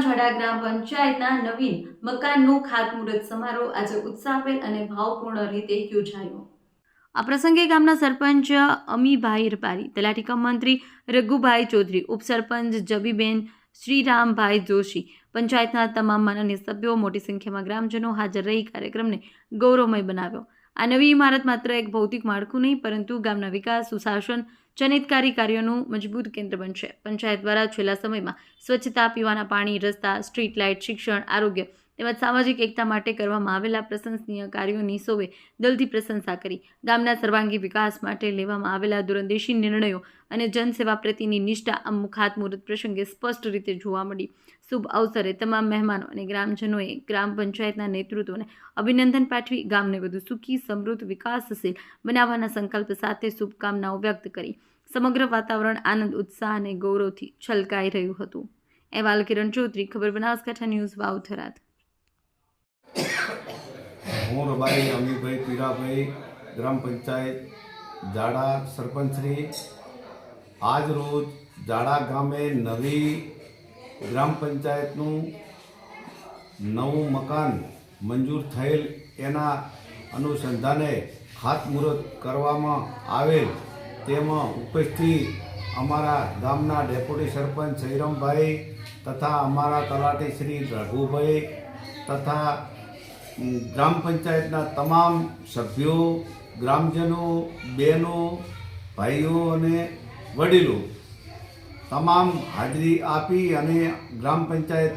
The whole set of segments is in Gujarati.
જાડા ગ્રામ પંચાયતના નવીન મકાનનું ખાતમુહૂર્ત સમારોહ આજે ઉત્સાહભેર અને ભાવપૂર્ણ રીતે યોજાયો. આ પ્રસંગે ગામના સરપંચ અમીભાઈ રપારી તલાટી કમ મંત્રી રઘુભાઈ ચૌધરી, ઉપસરપંચ જબીબેન શ્રીરામભાઈ જોશી, પંચાયતના તમામ માનનીય સભ્યો મોટી સંખ્યામાં ગ્રામજનો હાજર રહી કાર્યક્રમને ગૌરવમય બનાવ્યો. આ નવી ઇમારત માત્ર એક ભૌતિક માળખું નહીં, પરંતુ ગામના વિકાસ, સુશાસન ચનિતકારી કાર્યોનું મજબૂત કેન્દ્ર બનશે. પંચાયત દ્વારા છેલ્લા સમયમાં સ્વચ્છતા, પીવાના પાણી, રસ્તા, સ્ટ્રીટ લાઇટ, શિક્ષણ, આરોગ્ય તેમજ સામાજિક એકતા માટે કરવામાં આવેલા પ્રશંસનીય કાર્યોની સૌએ દિલથી પ્રશંસા કરી. ગામના સર્વાંગી વિકાસ માટે લેવામાં આવેલા દૂરંદેશી નિર્ણયો અને જનસેવા પ્રત્યેની નિષ્ઠા આ મુખાતમુહૂર્ત પ્રસંગે સ્પષ્ટ રીતે જોવા મળી. શુભ અવસરે તમામ મહેમાનો અને ગ્રામજનોએ ગ્રામ પંચાયતના નેતૃત્વને અભિનંદન પાઠવી ગામને વધુ સુખી, સમૃદ્ધ, વિકાસશીલ બનાવવાના સંકલ્પ સાથે શુભકામનાઓ વ્યક્ત કરી. સમગ્ર વાતાવરણ આનંદ, ઉત્સાહ અને ગૌરવથી છલકાઈ રહ્યું હતું. અહેવાલ કિરણ ચૌધરી, ખબર બનાસકાંઠા ન્યૂઝ વાવ થરાદ હું રબારી અમીભાઈ પીરાભાઈ ગ્રામ પંચાયત, જાડા સરપંચશ્રી આજ રોજ જાડા ગામે નવી ગ્રામ પંચાયતનું નવું મકાન મંજૂર થયેલ એના અનુસંધાને ખાતમુહૂર્ત કરવામાં આવેલ. તેમાં ઉપસ્થિત અમારા ગામના ડેપ્યુટી સરપંચ સૈરમભાઈ તથા અમારા તલાટી શ્રી રઘુભાઈ તથા ગ્રામ પંચાયતના તમામ સભ્યો, ગ્રામજનો, બહેનો, ભાઈઓ અને વડીલો તમામ હાજરી આપી અને ગ્રામ પંચાયત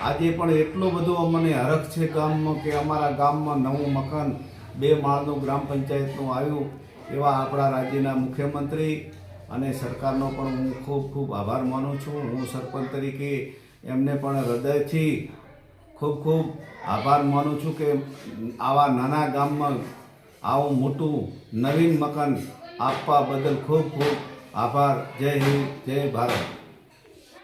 આજે પણ એટલો બધો અમને હરખ છે ગામમાં કે અમારા ગામમાં નવું મકાન, બે માળનું ગ્રામ પંચાયતનું આવ્યું એવા આપણા રાજ્યના મુખ્યમંત્રી અને સરકારનો પણ હું ખૂબ ખૂબ આભાર માનું છું. હું સરપંચ તરીકે એમને પણ હૃદયથી ખૂબ ખૂબ આભાર માનું છું કે આવા નાના ગામમાં આવું મોટું નવીન મકાન આપવા બદલ ખૂબ ખૂબ આભાર. જય હિન્દ, જય ભારત.